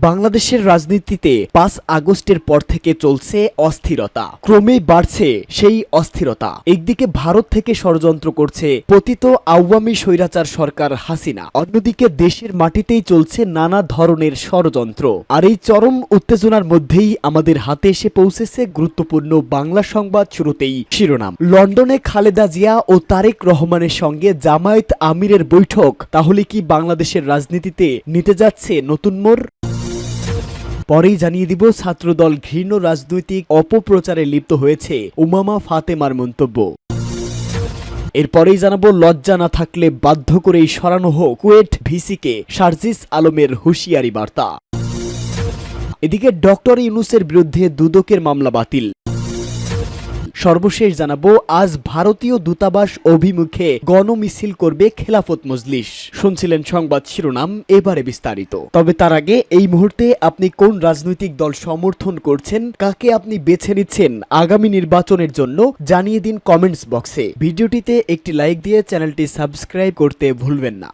বাংলাদেশের রাজনীতিতে পাঁচ আগস্টের পর থেকে চলছে অস্থিরতা। ক্রমেই বাড়ছে সেই অস্থিরতা। একদিকে ভারত থেকে ষড়যন্ত্র করছে পতিত আওয়ামী স্বৈরাচার সরকার হাসিনা। অন্যদিকে দেশের মাটিতেই চলছে নানা ধরনের ষড়যন্ত্র। আর এই চরম উত্তেজনার মধ্যেই আমাদের হাতে এসে পৌঁছেছে গুরুত্বপূর্ণ বাংলা সংবাদ শুরুতেই শিরোনাম। লন্ডনে খালেদা জিয়া ও তারেক রহমানের সঙ্গে জামায়াত আমিরের বৈঠক। তাহলে কি বাংলাদেশের রাজনীতিতে নিতে যাচ্ছে নতুন মোড়? পরেই জানিয়ে দিব, ছাত্রদল ঘৃণ্য রাজনৈতিক অপপ্রচারে লিপ্ত হয়েছে। উমামা ফাতেমার মন্তব্য। এরপরেই জানাব, লজ্জা না থাকলে বাধ্য করেই সরানো হোক কুয়েট ভিসিকে শারজিস আলমের হুঁশিয়ারি বার্তা। এদিকে ডক্টর ইউনুসের বিরুদ্ধে দুদকের মামলা বাতিল। সর্বশেষ জানাব, আজ ভারতীয় দূতাবাস অভিমুখে গণমিছিল করবে খেলাফত মজলিস। শুনছিলেন সংবাদ শিরোনাম, এবারে বিস্তারিত। তবে তার আগে এই মুহূর্তে আপনি কোন রাজনৈতিক দল সমর্থন করছেন, কাকে আপনি বেছে নিচ্ছেন আগামী নির্বাচনের জন্য, জানিয়ে দিন কমেন্টস বক্সে। ভিডিওটিতে একটি লাইক দিয়ে চ্যানেলটি সাবস্ক্রাইব করতে ভুলবেন না।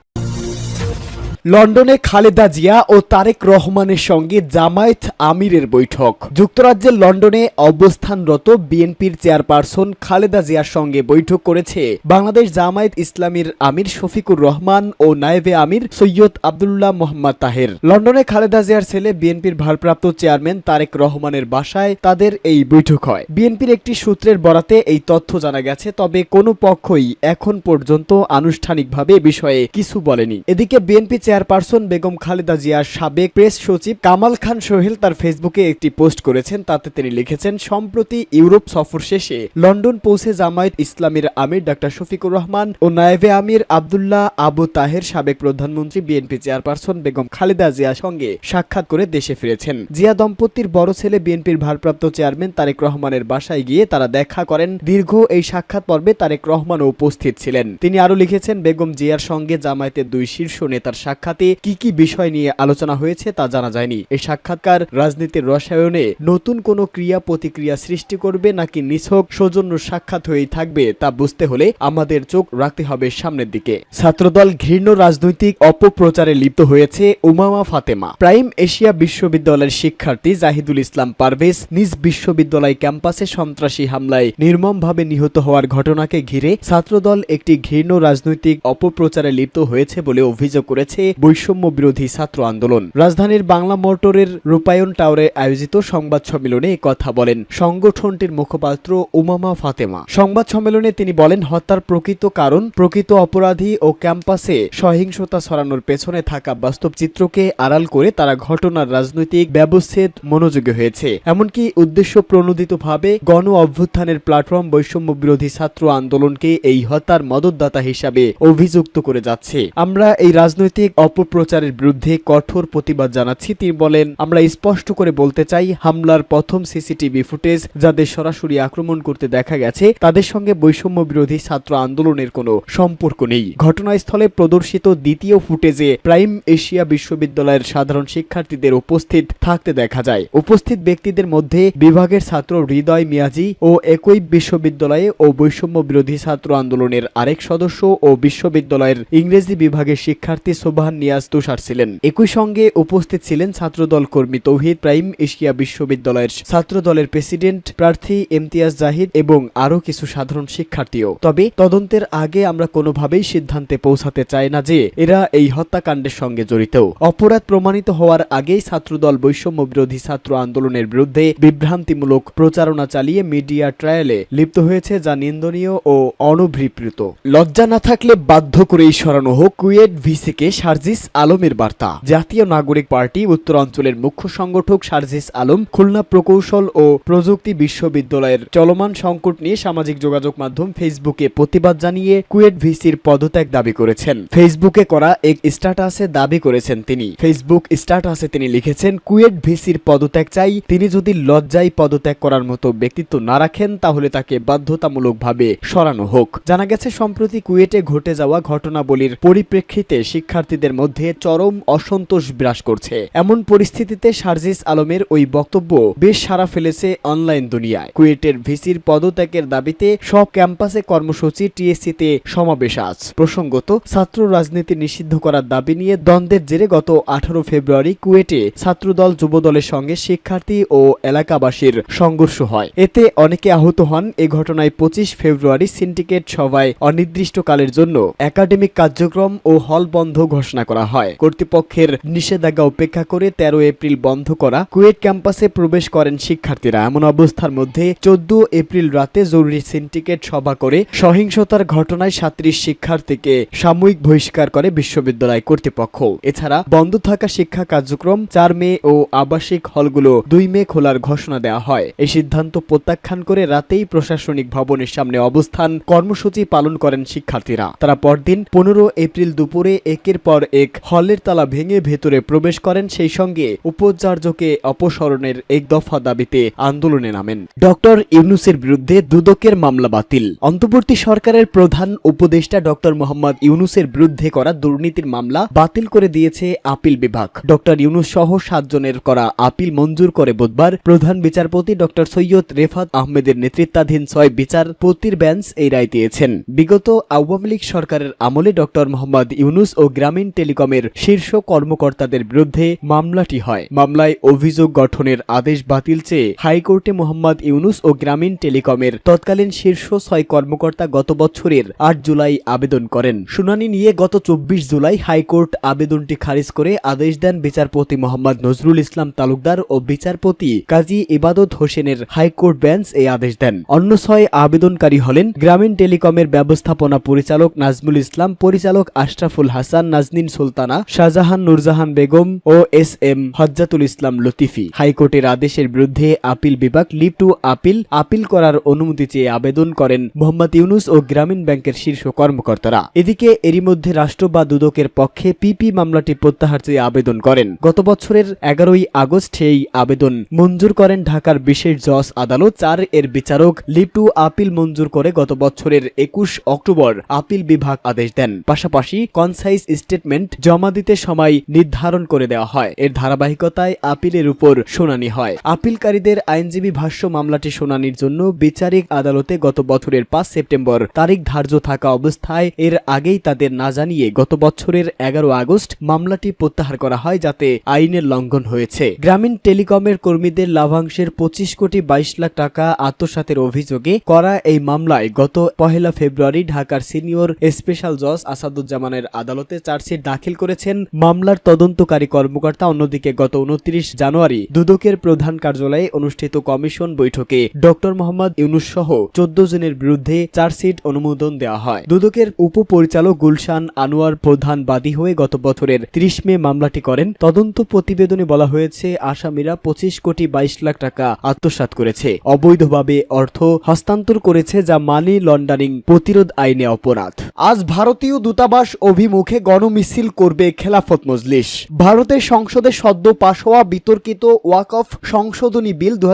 লন্ডনে খালেদা জিয়া ও তারেক রহমানের সঙ্গে জামায়াত আমিরের বৈঠক। যুক্তরাজ্যের লন্ডনে অবস্থানরত বিএনপির চেয়ারপারসন খালেদা জিয়ার সঙ্গে বৈঠক করেছে বাংলাদেশ জামায়াত ইসলামীর আমির শফিকুর রহমান ও নায়েবে আমির সৈয়দ আবদুল্লাহ মোহাম্মদ তাহের। লন্ডনে খালেদা জিয়ার ছেলে বিএনপির ভারপ্রাপ্ত চেয়ারম্যান তারেক রহমানের বাসায় তাদের এই বৈঠক হয়। বিএনপির একটি সূত্রের বরাতে এই তথ্য জানা গেছে, তবে কোনো পক্ষই এখন পর্যন্ত আনুষ্ঠানিকভাবে বিষয়ে কিছু বলেনি। এদিকে বিএনপি চেয়ারপারসন বেগম খালেদা জিয়ার সাবেক প্রেস সচিব কামাল খান সোহেল তার ফেসবুকে একটি পোস্ট করেছেন, তাতে তিনি লিখেছেন, সম্প্রতি ইউরোপ সফর শেষে লন্ডন পৌঁছে জামায়াত ইসলামীর আমির ডাক্তার শফিকুর রহমান ও নায়েবে আমির আবদুল্লাহ আবু তাহের সাবেক প্রধানমন্ত্রী বিএনপি চেয়ারপারসন বেগম খালেদা জিয়ার সঙ্গে সাক্ষাৎ করে দেশে ফিরেছেন। জিয়া দম্পতির বড় ছেলে বিএনপির ভারপ্রাপ্ত চেয়ারম্যান তারেক রহমানের বাসায় গিয়ে তারা দেখা করেন। দীর্ঘ এই সাক্ষাৎ পর্বে তারেক রহমানও উপস্থিত ছিলেন। তিনি আরও লিখেছেন, বেগম জিয়ার সঙ্গে জামায়াতের দুই শীর্ষ নেতার সাক্ষাতে কি কি বিষয় নিয়ে আলোচনা হয়েছে তা জানা যায়নি। এই সাক্ষাৎকার রাজনীতির রসায়নে নতুন কোনো ক্রিয়া প্রতিক্রিয়া সৃষ্টি করবে নাকি নিছক সৌজন্য সাক্ষাৎ হয়েই থাকবে তা বুঝতে হলে আমাদের চোখ রাখতে হবে সামনের দিকে। ছাত্রদল ঘৃণ্য রাজনৈতিক অপপ্রচারে লিপ্ত হয়েছে উমামা ফাতেমা। প্রাইম এশিয়া বিশ্ববিদ্যালয়ের শিক্ষার্থী জাহিদুল ইসলাম পারভেজ নিজ বিশ্ববিদ্যালয় ক্যাম্পাসে সন্ত্রাসী হামলায় নির্মমভাবে নিহত হওয়ার ঘটনাকে ঘিরে ছাত্রদল একটি ঘৃণ্য রাজনৈতিক অপপ্রচারে লিপ্ত হয়েছে বলে অভিযোগ করেছে বৈষম্য বিরোধী ছাত্র আন্দোলন। রাজধানীর বাংলা মোটরের রূপায়ণ টাওয়ারে আয়োজিত সংবাদ সম্মেলনে কথা বলেন সংগঠনটির মুখপাত্র উমামা ফাতেমা। সংবাদ সম্মেলনে তিনি বলেন, হত্যার প্রকৃত কারণ, প্রকৃত অপরাধী ও ক্যাম্পাসে সহিংসতা ছড়ানোর পেছনে থাকা বাস্তব চিত্রকে আড়াল করে তারা ঘটনার রাজনৈতিক ব্যবচ্ছেদ মনোযোগী হয়েছে। এমনকি উদ্দেশ্য প্রণোদিতভাবে গণ অভ্যুত্থানের প্ল্যাটফর্ম বৈষম্য বিরোধী ছাত্র আন্দোলনকে এই হত্যার মদতদাতা হিসাবে অভিযুক্ত করে যাচ্ছে। আমরা এই রাজনৈতিক অপপ্রচারের বিরুদ্ধে কঠোর প্রতিবাদ জানাচ্ছি। তিনি বলেন, আমরা স্পষ্ট করে বলতে চাই, হামলার প্রথম সিসিটিভি ফুটেজ যাদের সরাসরি আক্রমণ করতে দেখা গেছে, তাদের সঙ্গে বৈষম্য বিরোধী ছাত্র আন্দোলনের কোনো সম্পর্ক নেই। ঘটনাস্থলে প্রদর্শিত দ্বিতীয় ফুটেজে প্রাইম এশিয়া বিশ্ববিদ্যালয়ের সাধারণ শিক্ষার্থীদের উপস্থিত থাকতে দেখা যায়। উপস্থিত ব্যক্তিদের মধ্যে বিভাগের ছাত্র হৃদয় মিয়াজি ও একই বিশ্ববিদ্যালয়ে ও বৈষম্য বিরোধী ছাত্র আন্দোলনের আরেক সদস্য ও বিশ্ববিদ্যালয়ের ইংরেজি বিভাগের শিক্ষার্থী সোবাহান নিয়াজ তুষার ছিলেন। একই সঙ্গে উপস্থিত ছিলেন ছাত্রদল কর্মী তৌহিদ প্রাইম এশিয়া বিশ্ববিদ্যালয়ের ছাত্রদলের প্রেসিডেন্ট প্রার্থী ইমতিয়াজ জাহিদ এবং আরও কিছু সাধারণ শিক্ষার্থীও। তবে তদন্তের আগে আমরা কোনোভাবেই সিদ্ধান্তে পৌঁছাতে চাই না যে এরা এই হত্যাকাণ্ডের সঙ্গে জড়িত। অপরাধ প্রমাণিত হওয়ার আগেই ছাত্রদল বৈষম্য বিরোধী ছাত্র আন্দোলনের বিরুদ্ধে বিভ্রান্তিমূলক প্রচারণা চালিয়ে মিডিয়া ট্রায়ালে লিপ্ত হয়েছে যা নিন্দনীয় ও অনভিপ্রেত। লজ্জা না থাকলে বাধ্য করেই সরানো হোক কুয়েট ভিসিকে সার্জিস আলমের বার্তা। জাতীয় নাগরিক পার্টি উত্তরাঞ্চলের মুখ্য সংগঠক সার্জিস আলম খুলনা প্রকৌশল ও প্রযুক্তি বিশ্ববিদ্যালয়ের চলমান সংকট নিয়ে সামাজিক যোগাযোগ মাধ্যম ফেসবুকে প্রতিবাদ জানিয়ে কুয়েট ভিসির পদত্যাগ দাবি করেছেন। ফেসবুকে করা এক স্ট্যাটাসে দাবি করেছেন তিনি। ফেসবুক স্ট্যাটাসে তিনি লিখেছেন, কুয়েট ভিসির পদত্যাগ চাই, তিনি যদি লজ্জায় পদত্যাগ করার মতো ব্যক্তিত্ব না রাখেন, তাহলে তাকে বাধ্যতামূলকভাবে সরানো হোক। জানা গেছে, সম্প্রতি কুয়েটে ঘটে যাওয়া ঘটনাবলীর পরিপ্রেক্ষিতে শিক্ষার্থীদের শিক্ষার্থীদের মধ্যে চরম অসন্তোষ বিরাজ করছে। এমন পরিস্থিতিতে সার্জিস আলমের ওই বক্তব্য বেশ সারা ফেলেছে অনলাইন দুনিয়ায়। কুয়েটের ভিসির পদত্যাগের দাবিতে সব ক্যাম্পাসে কর্মসূচি টিএসসিতে সমাবেশ আজ। প্রসঙ্গত, ছাত্র রাজনীতি নিষিদ্ধ করার দাবি নিয়ে দ্বন্দ্বের জেরে গত আঠারো ফেব্রুয়ারি কুয়েটে ছাত্রদল যুবদলের সঙ্গে শিক্ষার্থী ও এলাকাবাসীর সংঘর্ষ হয়। এতে অনেকে আহত হন। এ ঘটনায় পঁচিশ ফেব্রুয়ারি সিন্ডিকেট সভায় অনির্দিষ্টকালের জন্য একাডেমিক কার্যক্রম ও হল বন্ধ ঘোষণা করা হয়। কর্তৃপক্ষের নিষেধাজ্ঞা উপেক্ষা করে তেরো এপ্রিল বন্ধ করা। কুয়েট ক্যাম্পাসে প্রবেশ করেন শিক্ষার্থীরা। এমন অবস্থার মধ্যে চোদ্দ এপ্রিল রাতে জরুরি সিন্ডিকেট সভা করে সহিংসতার ঘটনায় সাত্রিশ শিক্ষার্থীকে সাময়িক বহিষ্কার করে বিশ্ববিদ্যালয় কর্তৃপক্ষ। এছাড়া বন্ধ থাকা শিক্ষা কার্যক্রম চার মে ও আবাসিক হলগুলো দুই মে খোলার ঘোষণা দেওয়া হয়। এই সিদ্ধান্ত প্রত্যাখ্যান করে রাতেই প্রশাসনিক ভবনের সামনে অবস্থান কর্মসূচি পালন করেন শিক্ষার্থীরা। তারা পরদিন পনেরো এপ্রিল দুপুরে একের পর এক হলের তালা ভেঙে ভেতরে প্রবেশ করেন, সেই সঙ্গে উপাচার্যকে অপসারণের এক দফা দাবিতে আন্দোলনে নামেন। ডক্টর ইউনুসের বিরুদ্ধে দুদকের মামলা বাতিল। অন্তর্বর্তী সরকারের প্রধান উপদেষ্টা ডক্টর মোহাম্মদ ইউনুসের বিরুদ্ধে করা দুর্নীতির মামলা বাতিল করে দিয়েছে আপিল বিভাগ। ডক্টর ইউনুস সহ সাতজনের করা আপিল মঞ্জুর করে বুধবার প্রধান বিচারপতি ডক্টর সৈয়দ রেফাত আহমেদের নেতৃত্বাধীন ছয় বিচারপতির বেঞ্চ এই রায় দিয়েছেন। বিগত আওয়ামী লীগ সরকারের আমলে ডক্টর মোহাম্মদ ইউনুস ও গ্রামীণ টেলিকমের শীর্ষ কর্মকর্তাদের বিরুদ্ধে মামলাটি হয়। মামলায় অভিযোগ গঠনের আদেশ বাতিল চেয়ে হাইকোর্টে মোহাম্মদ ইউনুস ও গ্রামীণ টেলিকমের তৎকালীন শীর্ষ ছয় কর্মকর্তা গত বছরের আট জুলাই আবেদন করেন। শুনানি নিয়ে গত চব্বিশ জুলাই হাইকোর্ট আবেদনটি খারিজ করে আদেশ দেন বিচারপতি মোহাম্মদ নজরুল ইসলাম তালুকদার ও বিচারপতি কাজী ইবাদত হোসেনের হাইকোর্ট বেঞ্চ এই আদেশ দেন। অন্য ছয় আবেদনকারী হলেন গ্রামীণ টেলিকমের ব্যবস্থাপনা পরিচালক নাজমুল ইসলাম, পরিচালক আশরাফুল হাসান, নাজনীন সুলতানা, শাহজাহান নুরজাহান বেগম ও এস এম হজ্জাতুল ইসলাম লতিফি। হাইকোর্টের আদেশের বিরুদ্ধে আপিল বিভাগ লিভ টু আপিল আপিল করার অনুমতি চেয়ে আবেদন করেন মোহাম্মদ ইউনুস ও গ্রামীণ ব্যাংকের শীর্ষ কর্মকর্তারা। এদিকে এরই মধ্যে রাষ্ট্র বা দুদকের পক্ষে পিপি মামলাটি প্রত্যাহার চেয়ে আবেদন করেন। গত বছরের এগারোই আগস্ট সেই আবেদন মঞ্জুর করেন ঢাকার বিশেষ জজ আদালত চার এর বিচারক লিভ টু আপিল মঞ্জুর করে গত বছরের একুশ অক্টোবর আপিল বিভাগ আদেশ দেন। পাশাপাশি কনসাইজ স্টেটমেন্ট জমা দিতে সময় নির্ধারণ করে দেওয়া হয়। এর ধারাবাহিকতায় আপিলের উপর শুনানি হয়। আপিলকারীদের আইনজীবী ভাষ্য মামলাটি শুনানির জন্য বিচারিক আদালতে গত বছরের পাঁচ সেপ্টেম্বর তারিখ ধার্য থাকা অবস্থায় এর আগেই তাদের না জানিয়ে গত বছরের এগারো আগস্ট মামলাটি প্রত্যাহার করা হয় যাতে আইনের লঙ্ঘন হয়েছে। গ্রামীণ টেলিকমের কর্মীদের লাভাংশের পঁচিশ কোটি বাইশ লাখ টাকা আত্মসাতের অভিযোগে করা এই মামলায় গত পহেলা ফেব্রুয়ারি ঢাকার সিনিয়র স্পেশাল জজ আসাদুজ্জামানের আদালতে চার্জশিট দাখিল করেছেন মামলার তদন্তকারী কর্মকর্তা। অন্যদিকে গত উনত্রিশ জানুয়ারি দুদকের প্রধান কার্যালয়ে অনুষ্ঠিত কমিশন বৈঠকে ডক্টর মোহাম্মদ ইউনুস সহ চোদ্দ জনের বিরুদ্ধে চার্জশিট অনুমোদন দেওয়া হয়। দুদকের উপপরিচালক গুলশান আনোয়ার প্রধান বাদী হয়ে গত বছরের ত্রিশ মে মামলাটি করেন। তদন্ত প্রতিবেদনে বলা হয়েছে, আসামিরা পঁচিশ কোটি বাইশ লাখ টাকা আত্মসাৎ করেছে। অবৈধভাবে অর্থ হস্তান্তর করেছে, যা মানি লন্ডারিং প্রতিরোধ আইনে অপরাধ। আজ ভারতীয় দূতাবাস অভিমুখে গণমিছিল করবে খেলাফত মজলিস। ভারতের সংসদে সদ্য পাশ হওয়া বিতর্কিত ওয়াকফ সংশোধনী বিল দু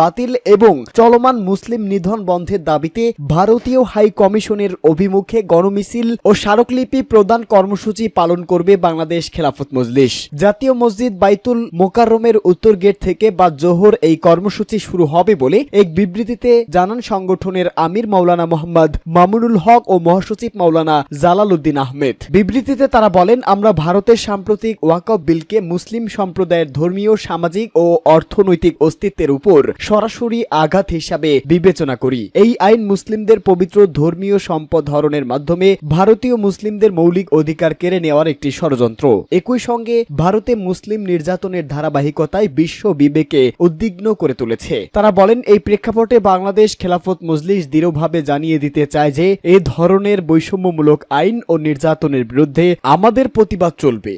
বাতিল এবং চলমান মুসলিম নিধন বন্ধের দাবিতে ভারতীয় হাই কমিশনের অভিমুখে গণমিছিল ও স্মারকলিপি প্রদান কর্মসূচি পালন করবে বাংলাদেশ খেলাফত মজলিস। জাতীয় মসজিদ বাইতুল মোকাররমের উত্তর গেট থেকে বা জোহর এই কর্মসূচি শুরু হবে বলে এক বিবৃতিতে জানান সংগঠনের আমির মাওলানা মোহাম্মদ মামুনুল হক ও মহাসচিব মাওলানা জালাল উদ্দিন আহমেদ। বিবৃতিতে তারা বলেন, আমরা ভারতের সাম্প্রতিক ওয়াকফ বিলকে মুসলিম সম্প্রদায়ের ধর্মীয়, সামাজিক ও অর্থনৈতিক অস্তিত্বের উপর সরাসরি আঘাত হিসাবে বিবেচনা করি। এই আইন মুসলিমদের পবিত্র ধর্মীয় সম্পদ হরণের মাধ্যমে ভারতীয় মুসলিমদের মৌলিক অধিকার কেড়ে নেওয়ার একটি ষড়যন্ত্র। একই সঙ্গে ভারতে মুসলিম নির্যাতনের ধারাবাহিকতায় বিশ্ব বিবেকে উদ্বিগ্ন করে তুলেছে। তারা বলেন, এই প্রেক্ষাপটে বাংলাদেশ খেলাফত মজলিস দৃঢ়ভাবে জানিয়ে দিতে চায় যে, এ ধরনের বৈষম্যমূলক আইন ও নির্যাতনের বিরুদ্ধে আমাদের প্রতিবাদ চলবে।